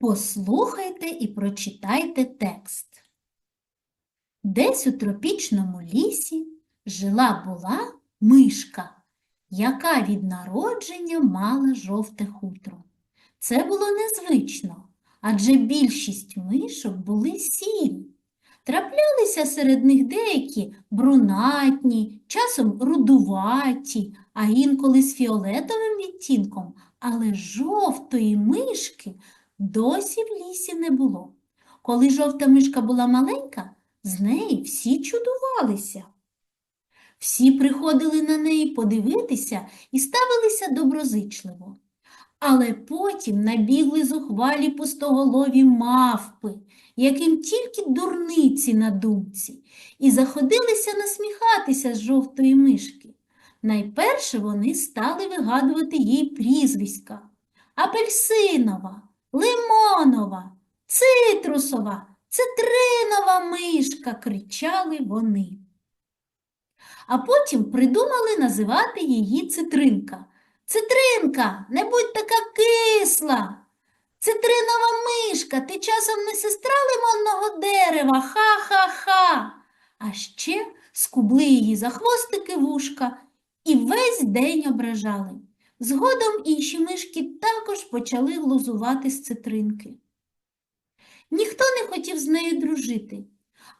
Послухайте і прочитайте текст. Десь у тропічному лісі жила була мишка, яка від народження мала жовте хутро. Це було незвично, адже більшість мишок були сірі. Траплялися серед них деякі брунатні, часом рудуваті, а інколи з фіолетовим відтінком, але жовтої мишки досі в лісі не було. Коли жовта мишка була маленька, з неї всі чудувалися. Всі приходили на неї подивитися і ставилися доброзичливо. Але потім набігли зухвалі пустоголові мавпи, яким тільки дурниці на думці, і заходилися насміхатися з жовтої мишки. Найперше вони стали вигадувати їй прізвиська апельсинова, лимонова, цитрусова, цитринова мишка, кричали вони. А потім придумали називати її цитринка. Цитринка, не будь така кисла. Цитринова мишка, ти часом не сестра лимонного дерева, ха-ха-ха. А ще скубли її за хвостики вушка і весь день ображали. Згодом інші мишки також почали глузувати з цитринки. Ніхто не хотів з нею дружити,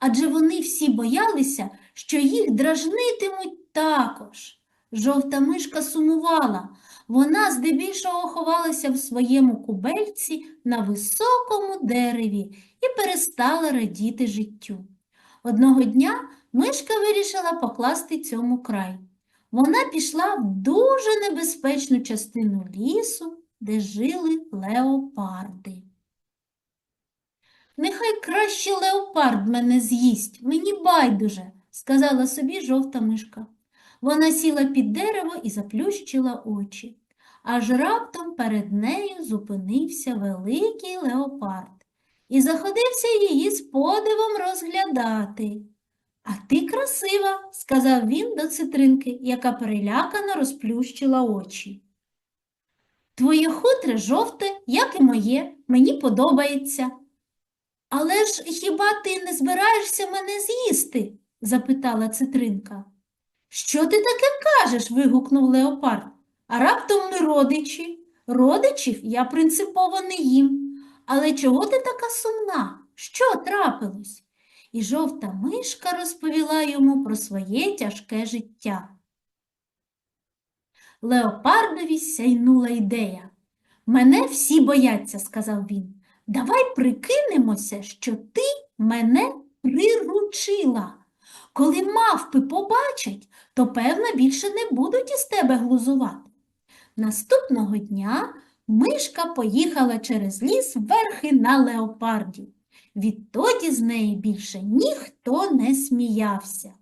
адже вони всі боялися, що їх дражнитимуть також. Жовта мишка сумувала, вона здебільшого ховалася в своєму кубельці на високому дереві і перестала радіти життю. Одного дня мишка вирішила покласти цьому край. Вона пішла в дуже небезпечну частину лісу, де жили леопарди. Нехай краще леопард мене з'їсть, мені байдуже, сказала собі жовта мишка. Вона сіла під дерево і заплющила очі. Аж раптом перед нею зупинився великий леопард і заходився її з подивом розглядати. А ти красива, сказав він до цитринки, яка перелякано розплющила очі. Твоє хутре жовте, як і моє, мені подобається. Але ж хіба ти не збираєшся мене з'їсти? запитала цитринка. Що ти таке кажеш? вигукнув леопард. А раптом ми родичі. Родичів я принципово не їм. Але чого ти така сумна? Що трапилось? І жовта мишка розповіла йому про своє тяжке життя. Леопардові сяйнула ідея. Мене всі бояться, сказав він. Давай прикинемося, що ти мене приручила. Коли мавпи побачать, то, певно, більше не будуть із тебе глузувати. Наступного дня мишка поїхала через ліс верхи на леопарді. Відтоді з неї більше ніхто не сміявся.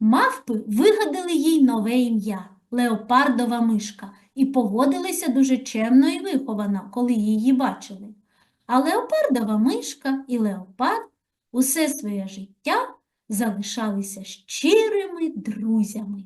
Мавпи вигадали їй нове ім'я леопардова мишка і поводилися дуже чемно і виховано, коли її бачили. А леопардова мишка і леопард усе своє життя залишалися щирими друзями.